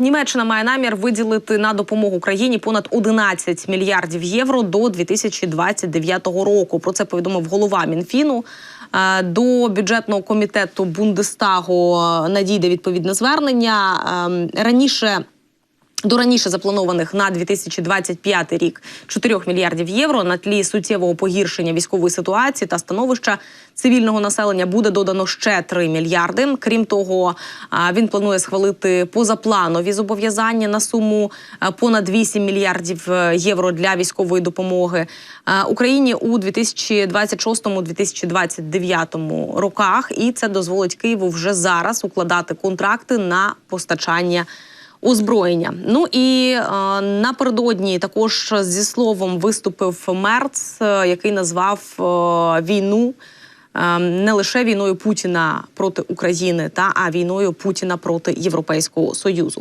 Німеччина має намір виділити на допомогу Україні понад 11 мільярдів євро до 2029 року. Про це повідомив голова Мінфіну. Е, До бюджетного комітету Бундестагу надійде відповідне звернення. Ем, Раніше до раніше запланованих на 2025 рік 4 мільярдів євро на тлі суттєвого погіршення військової ситуації та становища цивільного населення буде додано ще 3 мільярди. Крім того, він планує схвалити позапланові зобов'язання на суму понад 8 мільярдів е, євро для військової допомоги Україні у 2026-2029 роках. І це дозволить Києву вже зараз укладати контракти на постачання озброєння. Ну і е, напередодні також зі словом виступив Мерц, е, який назвав е, війну е, не лише війною Путіна проти України, та а війною Путіна проти Європейського союзу.